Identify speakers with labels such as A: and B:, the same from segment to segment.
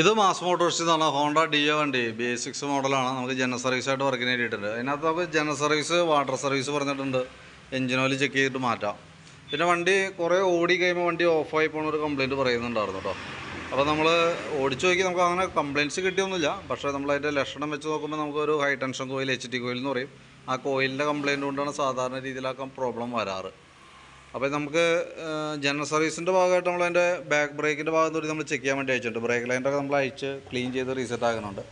A: ഇത് Mass Motors എന്നാണ് Honda Dio വണ്ടി ബി സിക്സ് മോഡലാണ്. നമുക്ക് ജനറൽ സർവീസ് ആയിട്ട് വർക്കിന് വേണ്ടിയിട്ടുണ്ട്. അതിനകത്ത് നമുക്ക് ജനറൽ സർവീസ് വാട്ടർ സർവീസ് പറഞ്ഞിട്ടുണ്ട്. എഞ്ചിൻ ഓയിൽ ചെക്ക് ചെയ്തിട്ട് മാറ്റാം. പിന്നെ വണ്ടി കുറേ ഓടി കഴിയുമ്പോൾ വണ്ടി ഓഫായി പോകുന്ന ഒരു കംപ്ലയിന്റ് പറയുന്നുണ്ടായിരുന്നു കേട്ടോ അപ്പോൾ നമ്മൾ ഓടിച്ചു നോക്കി നമുക്ക് അങ്ങനെ കംപ്ലയിന്റ്സ് കിട്ടിയൊന്നുമില്ല. പക്ഷേ നമ്മൾ അതിന്റെ ലക്ഷണം വെച്ച് നോക്കുമ്പോൾ നമുക്കൊരു high tension coil H T coil എന്ന് പറയും. ആ കോയിലിന്റെ കംപ്ലയിന്റ് കൊണ്ടാണ് സാധാരണ രീതിയിലാക്കാൻ പ്രോബ്ലം വരാറ്. അപ്പോൾ നമുക്ക് ജനറൽ സർവീസിന്റെ ഭാഗമായിട്ട് നമ്മൾ അതിന്റെ ബാക്ക് ബ്രേക്കിന്റെ തൊട്ട് നമ്മൾ ചെക്ക് ചെയ്യാൻ വേണ്ടി അയച്ചിട്ടുണ്ട്. ബ്രേക്ക് ലൈനറൊക്കെ നമ്മൾ അയച്ച് ക്ലീൻ ചെയ്ത് റീസെറ്റ് ആകുന്നുണ്ട്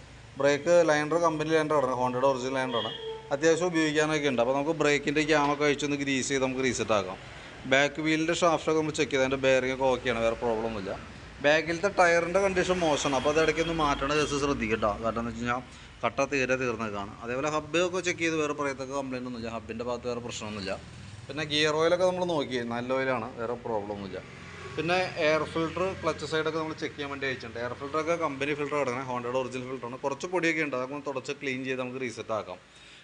A: ബ്രേക്ക് ലൈനർ കമ്പനി ലൈനറാണ് ഹോണ്ടയുടെ ഒറിജിനൽ ലൈനറാണ് അത്യാവശ്യം ഉപയോഗിക്കാനൊക്കെ ഉണ്ട്. അപ്പോൾ നമുക്ക് ബ്രേക്കിന്റെ ക്യാമൊക്കെ അയച്ചൊന്ന് ഗ്രീസ് ചെയ്ത് നമുക്ക് റീസെറ്റ് ആക്കാം. ബാക്ക് വീലിന്റെ ഷാഫ്റ്റൊക്കെ നമ്മൾ ചെക്ക് ചെയ്ത് അതിന്റെ ബെയറിംഗ് ഒക്കെ ഓക്കെയാണ് വേറെ പ്രോബ്ലം ഒന്നുമില്ല. ബാക്കിലത്തെ ടയറിന്റെ കണ്ടീഷൻ മോശമാണ്. അപ്പോൾ അത് ഇടയ്ക്കൊന്ന് മാറ്റണ കേസ് ശ്രദ്ധിക്കട്ടോ. കാരണം എന്ന് വെച്ച് കഴിഞ്ഞാൽ കട്ട തീരെ തീർന്നേക്കാണ്. അതേപോലെ ഹബ്ബൊക്കെ ചെക്ക് ചെയ്ത് വേറെ പറയത്തൊക്കെ കംപ്ലയിന്റ് ഒന്നുമില്ല. ഹബ്ബിന്റെ ഭാഗത്ത് വേറെ പ്രശ്നമൊന്നുമില്ല. പിന്നെ ഗിയർ ഓയിലൊക്കെ നമ്മൾ നോക്കി. നല്ല ഓയിലാണ് വേറെ പ്രോബ്ലം ഒന്നുമില്ല. പിന്നെ എയർ ഫിൽറ്റർ ക്ലച്ച് സൈഡൊക്കെ നമ്മൾ ചെക്ക് ചെയ്യാൻ വേണ്ടി അയച്ചിട്ടുണ്ട്. എയർ ഫിൽറ്ററൊക്കെ കമ്പനി ഫിൽറ്റർ കിടക്കണേ ഹോണ്ടയുടെ ഒറിജിനൽ ഫിൽറ്ററാണ് കുറച്ച് പൊടിയൊക്കെ ഉണ്ട്. അതൊക്കെ തുടച്ച് ക്ലീൻ ചെയ്ത് നമുക്ക് റീസെറ്റ് ആക്കാം.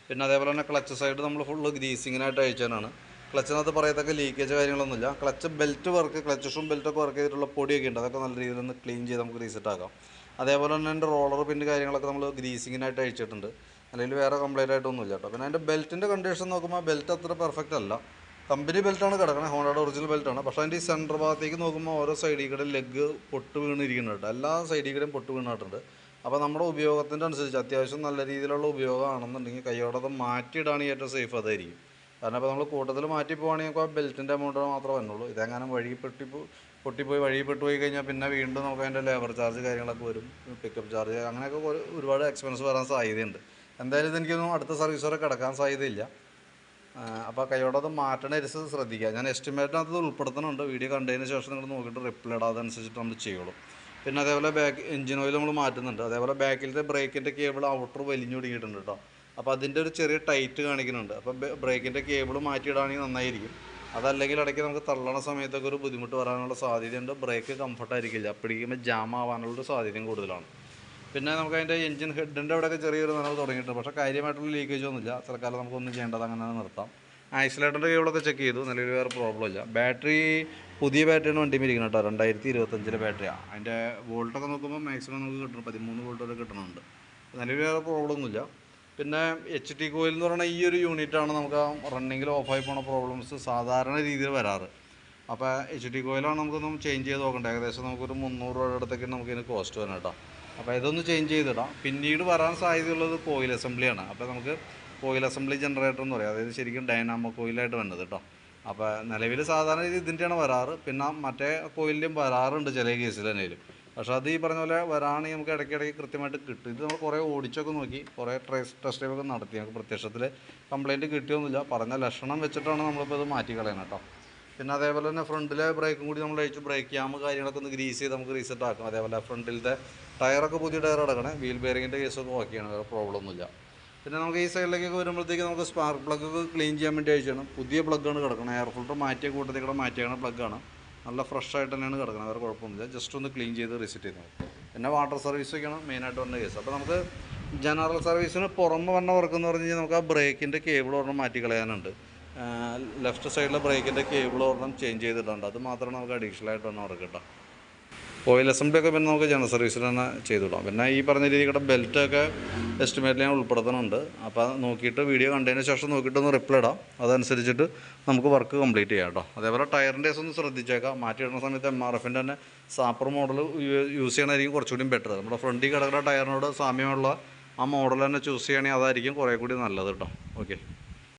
A: പിന്നെ അതേപോലെ തന്നെ ക്ലച്ച് സൈഡ് നമ്മൾ ഫുള്ള് ഗ്രീസിങ്ങിനായിട്ട് അയച്ചതാണ്. ക്ലച്ചിനകത്ത് പറയത്തക്ക ലീക്കേജ് കാര്യങ്ങളൊന്നുമില്ല. ക്ലച്ച് ബെൽറ്റ് വർക്ക് ക്ലച്ച് ഷൂം ബെൽറ്റൊക്കെ വർക്ക് ചെയ്തിട്ടുള്ള പൊടിയൊക്കെ ഉണ്ട്. അതൊക്കെ നല്ല രീതിയിൽ ഒന്ന് ക്ലീൻ ചെയ്ത് നമുക്ക് റീസെറ്റ് ആക്കാം. അതേപോലെ തന്നെ എന്റെ റോളർ പിന്റെ കാര്യങ്ങളൊക്കെ നമ്മൾ ഗ്രീസിങ്ങിനായിട്ട് അയച്ചിട്ടുണ്ട്. അല്ലെങ്കിൽ വേറെ കംപ്ലൈന്റ് ആയിട്ടൊന്നുമില്ല കേട്ടോ. പിന്നെ അതിന്റെ ബെൽറ്റിന്റെ കണ്ടീഷൻ നോക്കുമ്പോൾ ബെൽറ്റ് അത്ര പെർഫെക്റ്റ് അല്ല. കമ്പനി ബെൽറ്റാണ് കിടക്കുന്നത് ഹോണ്ടയുടെ ഒറിജിനൽ ബെൽറ്റാണ് പക്ഷേ അതിന്റെ ഈ സെന്റർ ഭാഗത്തേക്ക് നോക്കുമ്പോൾ ഓരോ സൈഡിൽ കൂടെ ലെഗ് പൊട്ട് വീണിരിക്കുന്നുണ്ട് എല്ലാ സൈഡിൽ കൂടെയും പൊട്ട് വീണിട്ടുണ്ട്. അപ്പോൾ നമ്മുടെ ഉപയോഗത്തിന്റെ അനുസരിച്ച് അത്യാവശ്യം നല്ല രീതിയിലുള്ള ഉപയോഗമാണെന്നുണ്ടെങ്കിൽ കൈയോടെ അത് മാറ്റിയിടാണെങ്കിൽ ഏറ്റവും സേഫ് അതായിരിക്കും. കാരണം അപ്പോൾ നമ്മൾ കൂട്ടത്തിൽ മാറ്റി പോവുകയാണെങ്കിൽ ആ ബെൽറ്റിന്റെ എമൗണ്ട് മാത്രമേ വന്നുള്ളൂ. ഇതെങ്ങനെ വഴി പെട്ടി പൊട്ടിപ്പോയി വഴി പെട്ടുപോയി കഴിഞ്ഞാൽ പിന്നെ വീണ്ടും നമുക്ക് അതിന്റെ ലേബർ ചാർജ് കാര്യങ്ങളൊക്കെ വരും പിക്കപ്പ് ചാർജ് അങ്ങനെയൊക്കെ ഒരു- ഒരുപാട് എക്സ്പെൻസ് വരാൻ സാധ്യതയുണ്ട്. എന്തായാലും ഇതെനിക്കൊന്നും അടുത്ത സർവീസ് വരെ കിടക്കാൻ സാധ്യതയില്ല. അപ്പോൾ കൈയോടെ അത് മാറ്റണ രസം ശ്രദ്ധിക്കുക. ഞാൻ എസ്റ്റിമേറ്റിനകത്ത് ഉൾപ്പെടുത്തുന്നുണ്ട്. വീഡിയോ കണ്ടതിന് ശേഷം നിങ്ങൾ നോക്കിയിട്ട് റിപ്ലൈ ഇടാതെ അനുസരിച്ചിട്ട് നമ്മൾ ചെയ്യുള്ളൂ പിന്നെ അതേപോലെ ബാക്ക് എഞ്ചിൻ ഓയിൽ നമ്മൾ മാറ്റുന്നുണ്ട്. അതേപോലെ ബാക്കിലത്തെ ബ്രേക്കിന്റെ കേബിൾ ഔട്ടർ വലിഞ്ഞു തുടങ്ങിയിട്ടുണ്ട് കേട്ടോ അപ്പോൾ അതിന്റെ ഒരു ചെറിയ ടൈറ്റ് കാണിക്കുന്നുണ്ട്. അപ്പോൾ ബ്രേക്കിന്റെ കേബിൾ മാറ്റിയിടാണെങ്കിൽ നന്നായിരിക്കും. അതല്ലെങ്കിൽ ഇടയ്ക്ക് നമുക്ക് തള്ളണ സമയത്തൊക്കെ ഒരു ബുദ്ധിമുട്ട് വരാനുള്ള സാധ്യതയുണ്ട്. ബ്രേക്ക് കംഫർട്ടായിരിക്കില്ല അപ്പോഴേക്കുമ്പോൾ ജാം ആവാനുള്ള സാധ്യതയും കൂടുതലാണ്. പിന്നെ നമുക്ക് അതിന്റെ എഞ്ചിൻ ഹെഡിന്റെ അവിടെയൊക്കെ ചെറിയൊരു നനവ് തുടങ്ങിയിട്ടുണ്ട്. പക്ഷേ കാര്യമായിട്ടുള്ള ലീക്കേജ് ഒന്നുമില്ല. തൽക്കാലം നമുക്കൊന്നും ചെയ്യേണ്ടത് അങ്ങനെ നിർത്താം. ആക്സിലേറ്ററിന്റെ കേബിളൊക്കെ ചെക്ക് ചെയ്തു. നിലവിൽ വേറെ പ്രോബ്ലം ഇല്ല. ബാറ്ററി പുതിയ ബാറ്ററിയാണ് വണ്ടി ഇരിക്കുന്നത് കേട്ടോ. രണ്ടായിരത്തി ഇരുപത്തഞ്ചിലെ ബാറ്ററിയാണ് അതിന്റെ വോൾട്ടൊക്കെ നോക്കുമ്പോൾ മാക്സിമം നമുക്ക് കിട്ടണം. പതിമൂന്ന് വോൾട്ട് വരെ കിട്ടുന്നുണ്ട് നിലവിൽ വേറെ പ്രോബ്ലം ഒന്നുമില്ല. പിന്നെ എച്ച് ടി കോയിൽ എന്ന് പറയുന്ന ഈ ഒരു യൂണിറ്റാണ് നമുക്ക് റണ്ണിങ്ങിൽ ഓഫായി പോണ പ്രോബ്ലംസ് സാധാരണ രീതിയിൽ വരാറ്. അപ്പോൾ എച്ച് ടി കോയിലാണ് നമുക്കൊന്നും ചേഞ്ച് ചെയ്ത് നോക്കേണ്ടത് ഏകദേശം നമുക്കൊരു മുന്നൂറ് രൂപയുടെ അടുത്തൊക്കെ നമുക്കിതിന് കോസ്റ്റ് വരണം കേട്ടോ. അപ്പോൾ ഇതൊന്ന് ചേഞ്ച് ചെയ്തിടാം. പിന്നീട് വരാൻ സാധ്യതയുള്ളത് കോയിൽ അസംബ്ലിയാണ് അപ്പോൾ നമുക്ക് കോയിൽ അസംബ്ലി ജനറേറ്റർ എന്ന് പറയും. അതായത് ശരിക്കും ഡൈനാമോ കോയിലായിട്ട് വന്നത് കേട്ടോ അപ്പോൾ നിലവിൽ സാധാരണ രീതി ഇതിന്റെയാണ് വരാറ്. പിന്നെ മറ്റേ കോയിലിന്റെയും വരാറുണ്ട് ചില കേസിൽ തന്നെയും പക്ഷേ അത് ഈ പറഞ്ഞ പോലെ വരാണെങ്കിൽ നമുക്ക് ഇടയ്ക്കിടയ്ക്ക് കൃത്യമായിട്ട് കിട്ടും. ഇത് നമ്മൾ കുറേ ഓടിച്ചൊക്കെ നോക്കി കുറേ ട്രേസ് ടെസ്റ്റ് ഡ്രൈവൊക്കെ നടത്തി. നമുക്ക് പ്രത്യക്ഷത്തിൽ കംപ്ലയിന്റ് കിട്ടിയൊന്നുമില്ല. പറഞ്ഞ ലക്ഷണം വെച്ചിട്ടാണ് നമ്മളിപ്പോൾ ഇത് മാറ്റി കളയുന്നത് കേട്ടോ പിന്നെ അതേപോലെ തന്നെ ഫ്രണ്ടിലെ ബ്രേക്കും കൂടി നമ്മൾ അഴിച്ച് ബ്രേക്ക് ക്യാം കാര്യങ്ങളൊക്കെ ഒന്ന് ഗ്രീസ് ചെയ്ത് നമുക്ക് റീസെറ്റ് ആക്കും. അതേപോലെ ഫ്രണ്ടിലത്തെ ടയറൊക്കെ പുതിയ ടയർ അടക്കണേ. വീൽ ബെയറിങ്ങിന്റെ കേസൊക്കെ ഓക്കെയാണ് വേറെ പ്രോബ്ലം ഒന്നുമില്ല പിന്നെ നമുക്ക് ഈ സൈഡിലേക്കൊക്കെ വരുമ്പോഴത്തേക്ക് നമുക്ക് സ്പാർക്ക് പ്ലഗ് ഒക്കെ ക്ലീൻ ചെയ്യാൻ വേണ്ടി അയച്ചാണ് പുതിയ പ്ലഗ്ഗാണ് കിടക്കുന്നത് എയർ ഫിൽറ്റർ മാറ്റിയ കൂട്ടത്തിൽ കൂടെ മാറ്റിയാണ് പ്ലഗ്ഗാണ് നല്ല ഫ്രഷ് ആയിട്ട് തന്നെയാണ് കിടക്കുന്നത് വേറെ കുഴപ്പമൊന്നുമില്ല. ജസ്റ്റ് ഒന്ന് ക്ലീൻ ചെയ്ത് റീസെറ്റ് ചെയ്യുന്നത് പിന്നെ വാട്ടർ സർവീസൊക്കെയാണ് മെയിനായിട്ട് വന്ന കേസ് അപ്പോൾ നമുക്ക് ജനറൽ സർവീസിന് പുറമെ വന്ന വർക്ക് എന്ന് പറഞ്ഞു കഴിഞ്ഞാൽ നമുക്ക് ആ ബ്രേക്കിന്റെ കേബിൾ ഒരെണ്ണം മാറ്റി കളയാനുണ്ട് ലെഫ്റ്റ് സൈഡിലെ ബ്രേക്കിന്റെ കേബിൾ ഒരെണ്ണം ചേഞ്ച് ചെയ്തിട്ടുണ്ട്. അത് മാത്രമാണ് നമുക്ക് അഡീഷണൽ ആയിട്ട് വന്ന വർക്ക് കേട്ടോ ഓയിൽ അസംബ്ലി ഒക്കെ പിന്നെ നമുക്ക് ജനറൽ സർവീസിൽ തന്നെ ചെയ്തുവിടാം. പിന്നെ ഈ പറഞ്ഞ രീതിയുടെ ബെൽറ്റൊക്കെ എസ്റ്റിമേറ്റിൽ ഞാൻ ഉൾപ്പെടുത്തുന്നുണ്ട് അപ്പോൾ അത് നോക്കിയിട്ട് വീഡിയോ കണ്ടതിന് ശേഷം നോക്കിയിട്ട് ഒന്ന് റിപ്ലൈ ഇടാം. അതനുസരിച്ചിട്ട് നമുക്ക് വർക്ക് കംപ്ലീറ്റ് ചെയ്യാം കേട്ടോ. അതേപോലെ ടയറിന്റെ ഒന്ന് ശ്രദ്ധിച്ചേക്കാം. മാറ്റിയിടുന്ന സമയത്ത് എം ആർ എഫിന്റെ തന്നെ സാപ്പർ മോഡൽ യൂസ് ചെയ്യണമായിരിക്കും കുറച്ചുകൂടി ബെറ്റർ നമ്മുടെ ഫ്രണ്ടിൽ കിടക്കുന്ന ടയറിനോട് സാമ്യമുള്ള ആ മോഡൽ തന്നെ ചൂസ് ചെയ്യണമെങ്കിൽ അതായിരിക്കും കുറേ കൂടി നല്ലത് കേട്ടോ. ഓക്കെ